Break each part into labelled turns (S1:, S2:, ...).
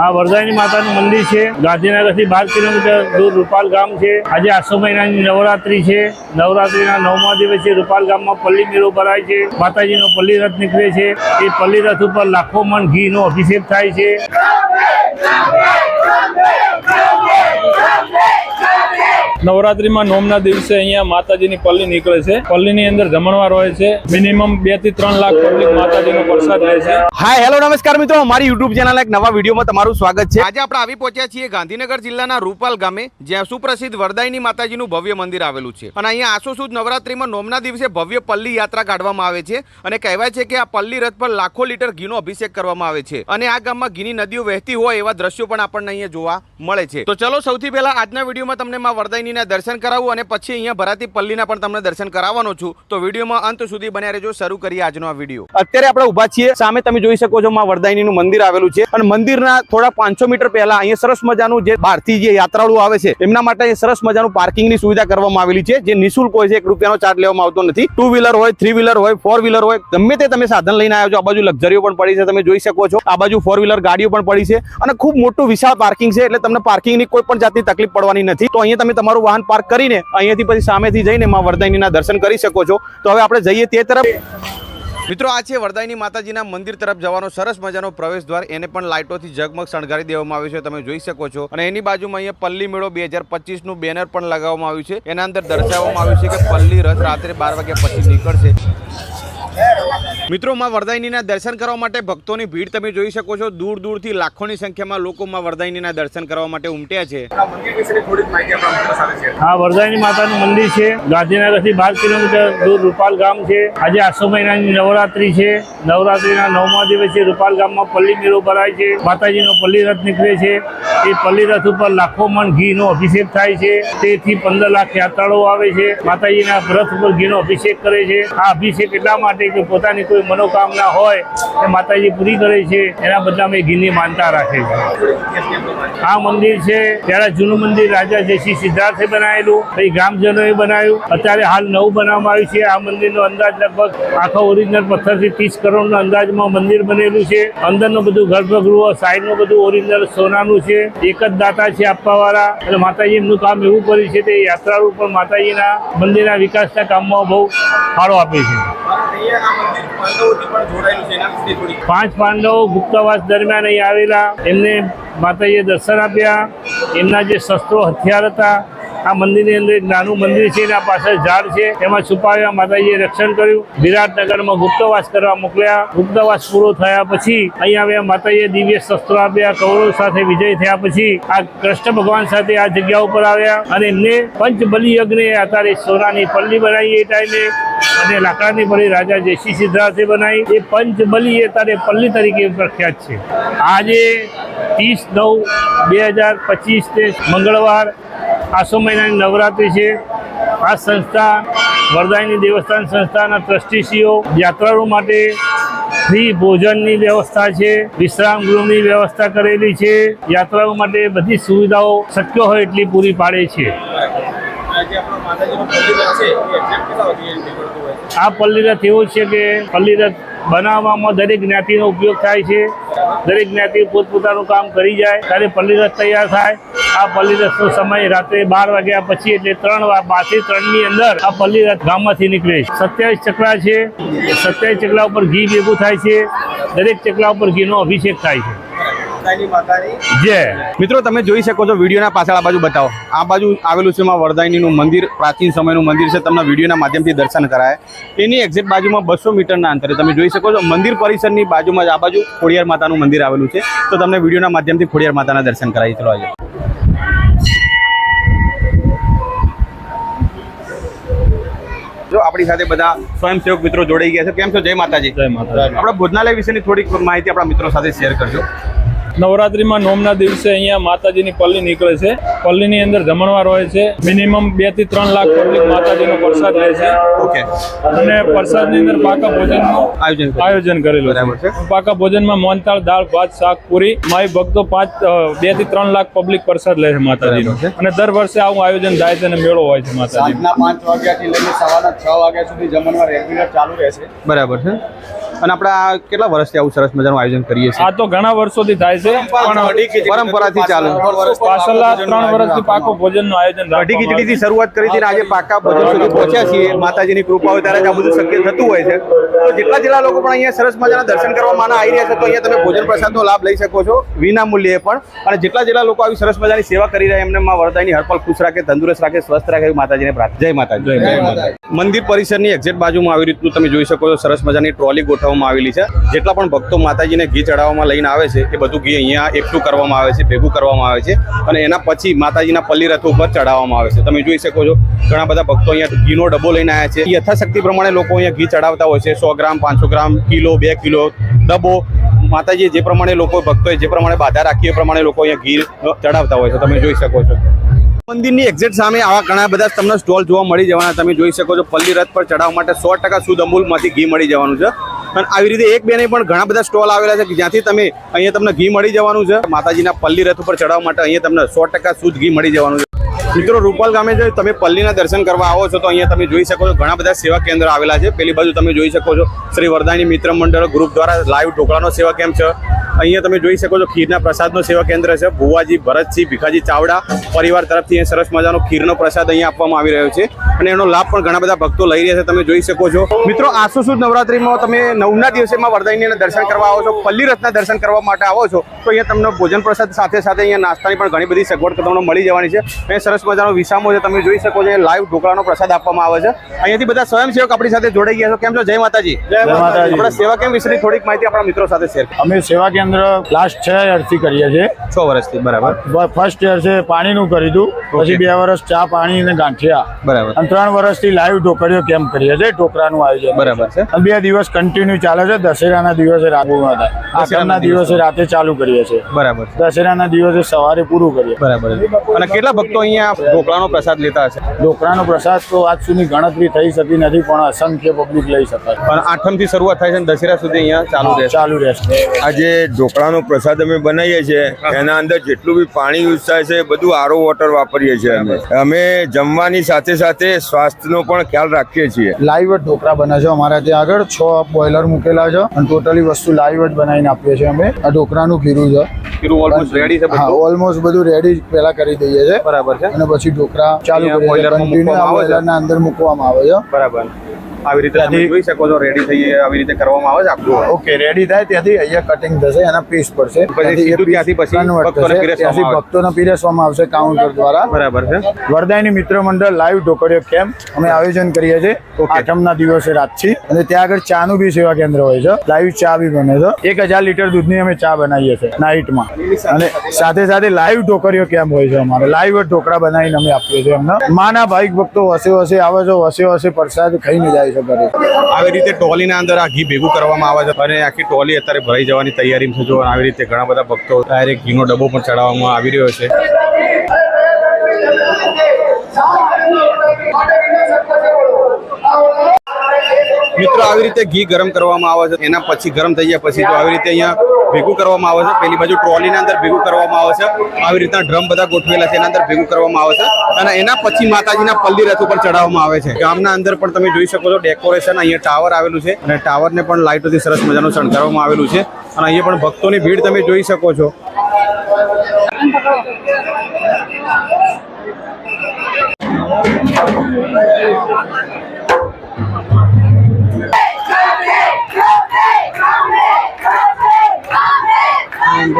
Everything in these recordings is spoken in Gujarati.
S1: આ વરદાયની માતાનું મંદિર છે. ગાંધીનગરથી બાર કિલોમીટર દૂર રૂપાલ ગામ છે. આજે આસો મહિનાની નવરાત્રી છે. નવરાત્રીના નવમા દિવસે રૂપાલ ગામમાં પલ્લી મેળો ભરાય છે. માતાજીનો પલ્લી રથ નીકળે છે. એ પલ્લી રથ ઉપર લાખો મણ ઘીનો અભિષેક થાય છે.
S2: નવરાત્રીમાં નોમના દિવસે અહીંયા માતાજીની પલ્લી નીકળે છે. પલ્લીની અંદર જમણવાર હોય છે. મિનિમમ બેથી ત્રણ લાખ પબ્લિક માતાજીનો પ્રસાદ લે છે.
S3: હાય હેલો નમસ્કાર મિત્રો. મારી યુટ્યુબ ચેનલ એક નવા વિડીયોમાં તમારું સ્વાગત છે. આજે આપણે આવી પહોંચ્યા છીએ ગાંધીનગર જિલ્લાના રૂપાલ ગામે જ્યાં સુપ્રસિદ્ધ વરદાયની માતાજીનું ભવ્ય મંદિર આવેલું છે. અને અહીંયા આસો સુદ નવરાત્રીમાં નોમના દિવસે ભવ્ય પલ્લી યાત્રા કાઢવામાં આવે છે અને કહેવાય છે કે આ પલ્લી રથ પર લાખો લીટર ઘીનો અભિષેક કરવામાં આવે છે. અને આ ગામમાં ઘીની નદીઓ વહેતી હોય એવા દ્રશ્યો પણ આપણને અહીંયા જોવા મળે છે. તો ચલો સૌથી પહેલા આજના વિડીયોમાં તમને માં વરદાયનીના દર્શન કરાવું અને પછી અહીંયા ભરાતી પલ્લીના પણ તમને દર્શન કરાવવાનો છું. તો વિડીયોમાં અંત સુધી બન્યા રહેજો. શરૂ કરીએ આજનો આ વીડિયો. અત્યારે આપણે ઊભા છીએ. સામે તમે જોઈ શકો છો માં વરદાયનીનું મંદિર આવેલું છે. અને મંદિરના થોડા પાંચસો મીટર પહેલા અહીંયા સરસ મજાનું જે બહારથી જે યાત્રાળુ આવે છે એમના માટે સરસ મજાનું પાર્કિંગની સુવિધા કરવામાં આવેલી છે. જે નિઃશુલ્ક હોય છે, એક રૂપિયાનો ચાર્જ લેવામાં આવતો નથી. ટુ વ્હીલર હોય થ્રી વ્હીલર હોય ફોર વ્હીલર હોય, ગમે તે તમે સાધન લઈને આવ્યો છો, આ બાજુ લક્ઝરીઓ પણ પડી છે, તમે જોઈ શકો છો. આ બાજુ ફોર વ્હીલર ગાડીઓ પણ પડી છે. અને ખૂબ મોટું વિશાળ પાર્કિંગ છે, એટલે તમને પાર્કિંગની કોઈ પણ જાતની તકલીફ પડવાની નથી. તો અહીંયા તમે તમારું વાહન પાર્ક કરીને અહીંયાથી પછી સામેથી જઈને માં વરદાયનીના દર્શન કરી શકો છો. તો હવે આપણે જઈએ તે તરફ. મિત્રો, આ છે વરદાયની માતાજીના મંદિર તરફ જવાનો સરસ મજાનો પ્રવેશ દ્વાર એને પણ લાઇટોથી ઝગમગ શણગારી દેવામાં આવ્યું છે, તમે જોઈ શકો છો. અને એની બાજુમાં અહીંયા પલ્લી મેળો બે હજારનું બેનર પણ લગાવવામાં આવ્યું છે. એના અંદર દર્શાવવામાં આવ્યું છે કે પલ્લી રથ રાત્રે બાર વાગ્યા પછી નીકળશે. મિત્રો, માં વરદાયનીના દર્શન કરવા માટે ભક્તોની ભીડ તમે જોઈ શકો છો. દૂર દૂરથી લાખોની સંખ્યામાં લોકો માં વરદાયનીના દર્શન કરવા માટે ઉમટ્યા છે.
S1: આ વરદાયની માતાનું મંદિર છે. ગાંધીનગરથી બાર કિલોમીટર દૂર રૂપાલ ગામ છે. આજે આસો મહિનાની નવરાત્રી છે. નવરાત્રીના નવમા દિવસે રૂપાલ ગામમાં પલ્લી મેળો ભરાય છે. માતાજીનો પલ્લી રથ નીકળે છે. એ પલ્લી રથ ઉપર લાખો મણ ઘીનો અભિષેક થાય છે. તેથી પંદર લાખ યાત્રાળુઓ આવે છે. માતાજીના રથ ઉપર ઘીનો અભિષેક કરે છે. આ અભિષેક એટલા માટે કે પોતાની કોઈ મનોકામના હોય, એ માતાજી પૂરી કરે છે, એના બદલામાં એ ઘીની માનતા રાખે છે. આ મંદિર છે ત્યારે જૂનું મંદિર રાજા જયસિંહ સિદ્ધાર્થે બનાવેલું, પછી ગ્રામજનોએ બનાવ્યું. અત્યારે હાલ નવું બનાવવામાં આવ્યું છે, આ મંદિરનો અંદાજ લગભગ આખો ઓરિજિનલ પથ્થરથી ત્રીસ કરોડના અંદાજમાં મંદિર બનેલું છે. અંદરનું બધું ગર્ભગૃહ, સાઈડનું બધું ઓરિજિનલ સોનાનું છે, એક જ દાતા છે આપવાવાળા. એટલે માતાજી એમનું કામ એવું કર્યું છે તે યાત્રાળુ પણ માતાજીના મંદિરના વિકાસના કામમાં બહુ ફાળો આપે છે. પાંચ પાંડવો ગુપ્તવાસ દરમિયાન અહીં આવેલા. એમને માતાજીએ દર્શન આપ્યા. એમના જે શસ્ત્રો હથિયાર હતા આ મંદિરની અંદર એક નાનું મંદિર છે એના પાછળ ઝાડ છે. એમાં છુપાવ્યા માતાજીએ રક્ષણ કર્યું. વિરાટનગરમાં ગુપ્તવાસ કરવા મોકલ્યા. ગુપ્તવાસ પૂરો થયા પછી અહીંયા આવ્યા માતાજીએ દિવ્ય શસ્ત્રો આપ્યા. કૌરવ સાથે વિજય થયા પછી આ કૃષ્ણ ભગવાન સાથે આ જગ્યા ઉપર આવ્યા અને એમને પંચબલી યજ્ઞ અત્યારે સોનાની પલ્લી બનાવી એ ટાઈમે અને લાકડાની પલ્લી રાજા જયસિંહ સિદ્ધાર્થે બનાવી. એ પંચબલી એ તારે પલ્લી તરીકે પ્રખ્યાત છે. આજે ત્રીસ નવ બે હજાર પચીસ તે મંગળવાર આસો મહિનાની નવરાત્રિ છે. આ સંસ્થા વરદાયની દેવસ્થાન સંસ્થાના ટ્રસ્ટીશ્રીઓ યાત્રાળુ માટે ફ્રી ભોજનની વ્યવસ્થા છે, વિશ્રામ ગૃહની વ્યવસ્થા કરેલી છે. યાત્રાળુ માટે બધી સુવિધાઓ શક્ય હોય એટલી પૂરી પાડે છે. આ પલ્લીરથ એવું છે કે પલ્લીરથ બનાવવામાં દરેક જ્ઞાતિનો ઉપયોગ થાય છે. દરેક જ્ઞાતિ પોતપોતાનું કામ કરી જાય. ત્યારે પલ્લીરથ તૈયાર થાય. આ પલ્લીરથનો સમય રાત્રે બાર વાગ્યા પછી એટલે ત્રણ બારથી ત્રણની અંદર આ પલ્લીરથ ગામમાંથી નીકળે છે. સત્યાવીસ ચકલા છે. સત્યાવીસ ચકલા ઉપર ઘી ભેગું થાય છે. દરેક ચકલા ઉપર ઘીનો અભિષેક થાય છે. જય
S3: મિત્રો તમે જોઈ શકો છો વિડીયોના પાછળ આ બાજુ બતાવો. આ બાજુ આવેલું છે માં વરદાયનીનું મંદિર પ્રાચીન સમયનું મંદિર છે. તમને વિડીયોના માધ્યમથી દર્શન કરાય. એની એક્ઝેક્ટ બાજુમાં બસો મીટરના અંતરે તમે જોઈ શકો છો મંદિર પરિસરની બાજુમાં જ આ બાજુ ખોડિયાર માતાનું મંદિર આવેલું છે. તો તમને વિડીયોના માધ્યમથી ખોડિયાર માતાના દર્શન કરાવી ચલો આજે. જો આપણી સાથે બધા સ્વયંસેવક મિત્રો જોડાઈ ગયા છે. કેમ છો? જય માતાજી.
S2: જય માતા
S3: આપણા ભોજનાલય વિશેની થોડીક માહિતી આપણા મિત્રો સાથે શેર કરજો.
S2: નવરાત્રીમાં નોમના દિવસે અહીંયા માતાજીની પલ્લી નીકળે છે. પલ્લીની અંદર જમણવાર હોય છે. મિનિમમ બેથી ત્રણ લાખ પબ્લિક માતાજીનો પ્રસાદ લે છે.
S3: ઓકે.
S2: અને પ્રસાદની અંદર પાકા ભોજનનું
S3: આયોજન
S2: આયોજન કરેલું
S3: બરાબર છે.
S2: પાકા ભોજનમાં મોનતાળ દાળ ભાત શાક પૂરી માય ભક્તો પાંચ બેથી ત્રણ લાખ પબ્લિક પ્રસાદ લે છે માતાજીનો. અને દર વર્ષે આવું આયોજન થાય છે અને મેળો હોય છે
S4: માતાજી પાંચ વાગ્યાથી લઈને સવારના છ વાગ્યા સુધી જમણવાર રેગ્યુલર ચાલુ રહેશે
S3: બરાબર છે. અને આપણે આ કેટલા વર્ષથી આવું સરસ મજાનું આયોજન કરીએ છીએ?
S2: આ તો ઘણા વર્ષોથી થાય છે. પણ
S3: પરંપરાથી ચાલુ.
S2: પાછલા ત્રણ વર્ષથી પાકો ભોજનનું આયોજન છે.
S3: ખીચડીથી શરૂઆત કરી હતી અને આજે પાકા ભોજન સુધી પહોંચ્યા છીએ. માતાજીની કૃપા હોય ત્યારે જ આ બધું શક્ય થતું હોય છે. તો જેટલા જેટલા લોકો પણ અહીંયા સરસ મજાના દર્શન કરવા માના આવી રહ્યા છે તો અહીંયા તમે ભોજન પ્રસાદનો લાભ લઈ શકો છો વિના મૂલ્યે પણ. અને જેટલા જેટલા લોકો આવી સરસ મજાની સેવા કરી રહ્યા એમને માં વરદાયની હરપલ ખુશ રાખે તંદુરસ્ત રાખે સ્વસ્થ રાખે માતાજીને પ્રાર્થના. જય માતાજી. મંદિર પરિસરની એક્ઝેક્ટ બાજુમાં આવી રીતનું તમે જોઈ શકો છો સરસ મજાની ટ્રોલી ગોઠવવામાં આવેલી છે. જેટલા પણ ભક્તો માતાજીને ઘી ચડાવવામાં લઈને આવે છે, એ બધું ઘી અહીંયા એકઠું કરવામાં આવે છે, ભેગું કરવામાં આવે છે અને એના પછી માતાજીના પલ્લી રથ ઉપર ચડાવવામાં આવે છે. તમે જોઈ શકો છો, ઘણા બધા ભક્તો અહીંયા ઘીનો ડબ્બો લઈને આવ્યા છે. યથાશક્તિ પ્રમાણે લોકો અહીંયા ઘી ચડાવતા હોય છે, સો ગ્રામ, પાંચસો ગ્રામ, કિલો, બે કિલો ડબ્બો. માતાજી જે પ્રમાણે લોકો ભક્તોએ જે પ્રમાણે બાધા રાખી એ પ્રમાણે લોકો અહીંયા ઘી ચડાવતા હોય છે. તમે જોઈ શકો છો. મંદિરની એક્ઝેક્ટ સામે આવા ઘણા બધા તમને સ્ટોલ જોવા મળી જવાના. તમે જોઈ શકો છો પલ્લી રથ પર ચડાવવા માટે સો ટકા શુદ્ધ અમૂલમાંથી ઘી મળી જવાનું છે. અને આવી રીતે એક બે નહીં પણ ઘણા બધા સ્ટોલ આવેલા છે કે જ્યાંથી તમે અહીંયા તમને ઘી મળી જવાનું છે. માતાજીના પલ્લી રથ ઉપર ચડાવવા માટે અહીંયા તમને સો ટકા શુદ્ધ ઘી મળી જવાનું છે. મિત્રો, રૂપાલ ગામે જો તમે પલ્લીના દર્શન કરવા આવો છો તો અહીંયા તમે જોઈ શકો છો ઘણા બધા સેવા કેન્દ્ર આવેલા છે. પેલી બાજુ તમે જોઈ શકો છો શ્રી વરદાની મિત્ર મંડળ ગ્રુપ દ્વારા લાઈવ ઢોકળાનો સેવા કેમ્પ છે. અહીંયા તમે જોઈ શકો છો ખીરના પ્રસાદનો સેવા કેન્દ્ર છે. ભુવાજી ભરતસિંહ ભીખાજી ચાવડા પરિવાર તરફથી અહીંયા સરસ મજાનો ખીરનો પ્રસાદ અહીંયા આપવામાં આવી રહ્યો છે. અને એનો લાભ પણ ઘણા બધા ભક્તો લઈ રહ્યા છે તમે જોઈ શકો છો. મિત્રો આસુ સુદ નવરાત્રીમાં તમે નવના દિવસેમાં વરદાયની દર્શન કરવા આવો છો પલ્લી રથના દર્શન કરવા માટે આવો છો તો અહીંયા તમને ભોજન પ્રસાદ સાથે સાથે અહીંયા નાસ્તાની પણ ઘણી બધી સગવડ તમને મળી જવાની છે. અહીંયા સરસ મજાનો વિસામો છે તમે જોઈ શકો છો લાઈવ ઢોકળાનો પ્રસાદ આપવામાં આવે છે. અહીંયાથી બધા સ્વયંસેવક આપણી સાથે જોડાઈ ગયા છો. કેમ છો? જય માતાજી.
S4: જય માતાજી.
S3: આપણા સેવા કેમ વિશેની થોડીક માહિતી આપણા મિત્રો સાથે શેર
S4: અમે સેવા કેન્દ્ર લાસ્ટ છ યરથી કરીએ છીએ.
S3: છ વર્ષથી બરાબર.
S4: ફર્સ્ટ યર છે પાણીનું કરી દઉં પછી બે વર્ષ ચા પાણી અને ગાંઠિયા.
S3: બરાબર.
S4: અને ત્રણ વર્ષથી લાઈવ ઢોકળીઓ કેમ્પ કરીએ છીએ ઢોકળાનું આયોજન.
S3: બરાબર છે.
S4: બે દિવસ કન્ટિન્યુ ચાલે છે દશેરાના દિવસે પૂર્ણ થાય દિવસે. રાતે ચાલુ કરીએ છીએ.
S3: બરાબર
S4: દશેરાના દિવસે સવારે પૂરું કરીએ.
S3: બરાબર અને કેટલા ભક્તો અહીંયા ઢોકળાનો પ્રસાદ લેતા હશે?
S4: ઢોકળાનો પ્રસાદ તો આજ સુધી ગણતરી થઈ શકી નથી પણ અસંખ્ય પબ્લિક લઈ શકાય.
S3: પણ આઠમથી શરૂઆત થાય છે દશેરા સુધી અહીંયા ચાલુ રહે
S4: ચાલુ રહેશે.
S5: આ જે ઢોકળાનો પ્રસાદ અમે બનાવીએ છીએ. એના અંદર જેટલું બી પાણી યુઝ થાય છે એ બધું આરો વોટર વાપરીએ છીએ અમે. અમે જમવાની સાથે સાથે સ્વાસ્થ્યનો પણ ખ્યાલ રાખીએ છીએ.
S4: લાઈવ જ ઢોકળા બને છે અમારા ત્યાં આગળ. છ બોઇલર મૂકેલા છે અને ટોટલી વસ્તુ લાઈવ જ બનાવીને આપીએ છીએ અમે. આ ઢોકળાનું ખીરું છે.
S3: ઓલમોસ્ટ રેડી છે
S4: હા
S3: બધું
S4: રેડી પેલા કરી દઈએ છે
S3: બરાબર છે.
S4: અને પછી ઢોકળા ચાલુ કરીએ અંદર મૂકવામાં આવે છે.
S3: બરાબર. આવી રીતે તમે જોઈ શકો છો રેડી થઈ આવી રીતે કરવામાં આવે છે આખું
S4: ઓકે રેડી થાય ત્યાંથી અહીંયા કટિંગ થશે એના પીસ પડશે. ત્યાંથી
S3: પછી ભક્તોને પીરસવામાં
S4: ત્યાંથી ભક્તોને પીરસવામાં આવશે કાઉન્ટર દ્વારા.
S3: બરાબર છે.
S4: વરદાયની મિત્ર મંડળ લાઈવ ઢોકળીઓ કેમ્પ અમે આયોજન કરીએ છીએ. આઠમના દિવસે રાતથી. અને ત્યાં આગળ ચા નું બી સેવા કેન્દ્ર હોય છે. લાઈવ ચા બી બને છે. એક હજાર લીટર દૂધની અમે ચા બનાવીએ છીએ નાઇટમાં. અને સાથે સાથે લાઈવ ઢોકળીઓ કેમ્પ હોય છે અમારે? લાઈવ ઢોકળા બનાવીને અમે આપીએ છીએ એમને. માના ભાઈક ભક્તો વસે વસે આવે છે વસે વસે પ્રસાદ ખાઈને જાય છે.
S3: આવી રીતે ટોલીના અંદર આ ઘી ભેગું કરવામાં આવે છે અને આખી ટોલી અત્યારે ભરાઈ જવાની તૈયારીમાં છે જો આવી રીતે ઘણા બધા ભક્તો ડાયરેક્ટ ઘીનો ડબ્બો પણ ચડાવવામાં આવી રહ્યો છે. મિત્રો, આવી રીતે ઘી ગરમ કરવામાં આવે છે. એના પછી ગરમ થઈ જાય પછી તો આવી રીતે અહીંયા ભેગું કરવામાં આવે છે, પેલી બાજુ ટ્રોલીના અંદર ભેગું કરવામાં આવે છે. આવી રીતના ડ્રમ બધા ગોઠવેલા છે, એના અંદર ભેગું કરવામાં આવે છે. અને એના પછી માતાજીના પલ્લી રથ ઉપર ચડાવવામાં આવે છે. ગામના અંદર પણ તમે જોઈ શકો છો, ડેકોરેશન અહીંયા ટાવર આવેલું છે અને ટાવરને પણ લાઇટોથી સરસ મજાનું શણગારવામાં આવેલું છે. અને અહીંયા પણ ભક્તોની ભીડ તમે જોઈ શકો છો.
S2: and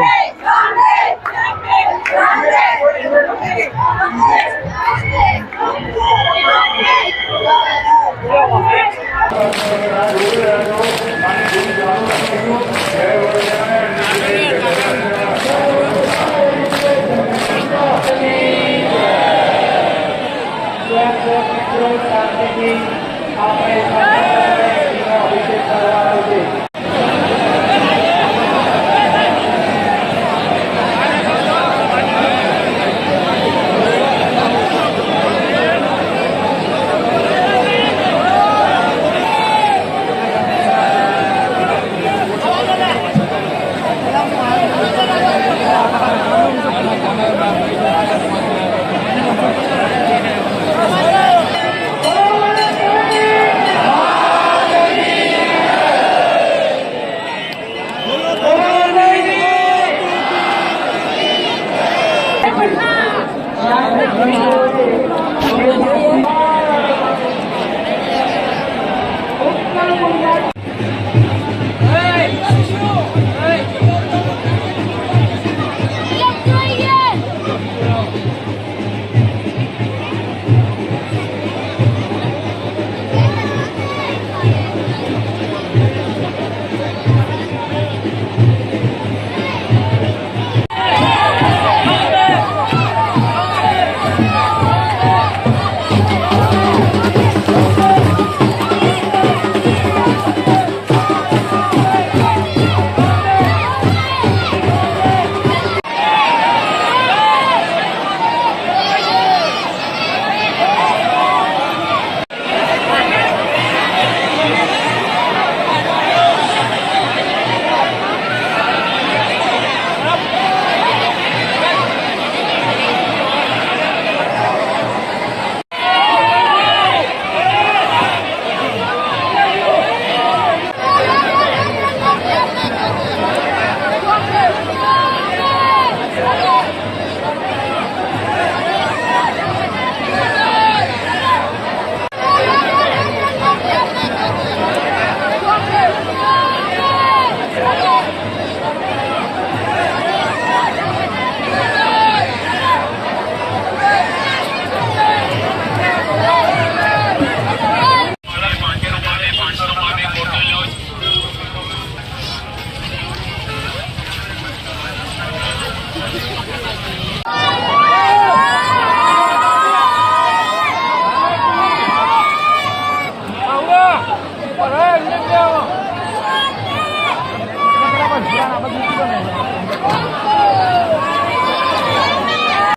S2: Yeah.